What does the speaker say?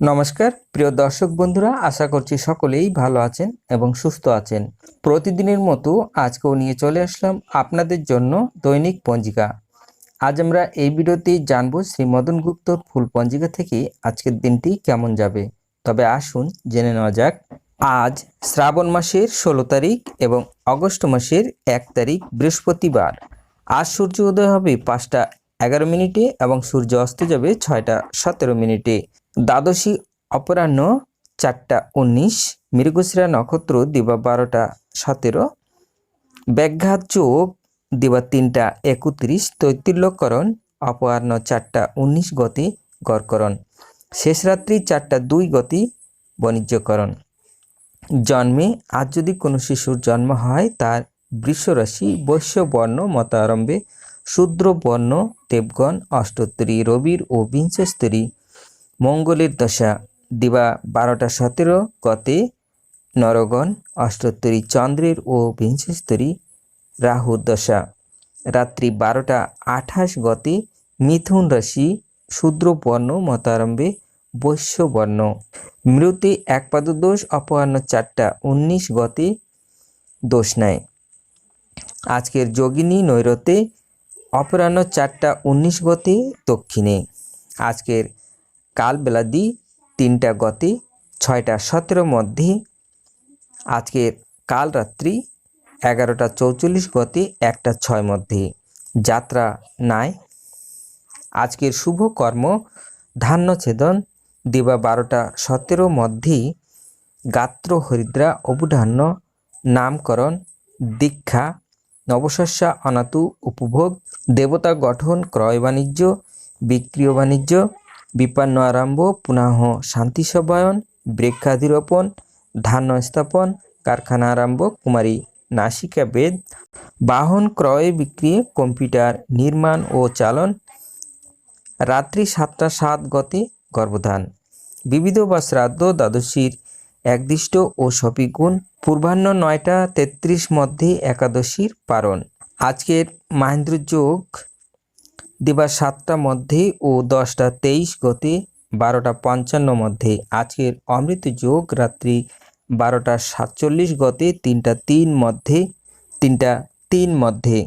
নমস্কার, প্রিয় দর্শক বন্ধুরা, আশা করছি সকলেই ভালো আছেন এবং সুস্থ আছেন। প্রতিদিনের মতো আজকেও নিয়ে চলে আসলাম আপনাদের জন্য দৈনিক পঞ্জিকা। আজ আমরা এই ভিডিওতে জানব শ্রী মদন গুপ্তর ফুল পঞ্জিকা থেকে আজকের দিনটি কেমন যাবে। তবে আসুন জেনে নেওয়া যাক, আজ শ্রাবণ মাসের ষোলো তারিখ এবং অগস্ট মাসের এক তারিখ বৃহস্পতিবার। আজ সূর্য উদয় হবে পাঁচটা এগারো মিনিটে এবং সূর্য অস্ত যাবে ছয়টা সতেরো মিনিটে। দ্বাদশী অপরাহ্ন চারটা উনিশ, মৃগশিরা নক্ষত্র দিবা বারোটা সতেরো, ব্যাঘাত যোগ দিবা তিনটা একত্রিশ, তৈতিল্যকরণ অপরাহ্ন চারটা উনিশ গতি গড়করণ। শেষ রাত্রি চারটা দুই গতি বাণিজ্যকরণ। জন্মে আজ যদি কোনো শিশুর জন্ম হয়, তার বৃষরাশি বৈশ্য বর্ণ মতারম্ভে শূদ্র বর্ণ দেবগণ অষ্টোত্তরী রবির ও বিংশস্তরী। মঙ্গলের দশা, দিবা বারোটা সতেরো, গতে নরগণ অষ্টোত্তরী চন্দ্রের ও বিংশস্তরী। রাহুর দশা, রাত্রি বারোটা আঠাশ, গতে মিথুন রাশি শূদ্র বর্ণ মতারম্ভে বৈশ্য বর্ণ মৃতে একপাদ দোষ অপরাহ্ন চারটা উনিশ, গতে দোষ নেয় আজকের যোগিনী নৈরতে অপরাহ্ন চারটা উনিশ গতে দক্ষিণে। আজকের কালবেলাদি তিনটা গতে, ছয়টা সতেরো মধ্যে। আজকের কাল রাত্রি এগারোটা চৌচল্লিশ গতে, একটা ছয় মধ্যে। যাত্রা নাই। আজকের শুভ কর্ম, ধান্য ছেদন, দিবা বারোটা সতেরো মধ্যে। গাত্র হরিদ্রা অবধান্য নামকরণ, দীক্ষা নবশস্যা, অনাতু, উপভোগ, দেবতা গঠন, ক্রয় বাণিজ্য, বিক্রিয় বাণিজ্য, বিপন্ন আরম্ভ পুনঃ শান্তি সবায়ন বৃক্ষাধিরোপণ ধান্য স্থাপন, কারখানা আরম্ভ, কুমারী নাসিকা বেদ, বাহন ক্রয় বিক্রিয়ে কম্পিউটার নির্মাণ ও চালন, রাত্রি সাতটা সাত গতে গর্ভধান। বিবিধ বা শ্রাদ্ধ, দ্বাদশীর একদিষ্ট ও সপিগুণ, পূর্বাহ্ন নয়টা তেত্রিশ মধ্যে একাদশীর পারণ। আজকের মাহেন্দ্র যোগ দিবা সাতটা মধ্যে ও দশটা তেইশ গতে বারোটা পঞ্চান্ন মধ্যে। আজকের অমৃত যোগ রাত্রি বারোটা সাতচল্লিশ গতে তিনটা তিন মধ্যে, তিনটা তিন মধ্যে।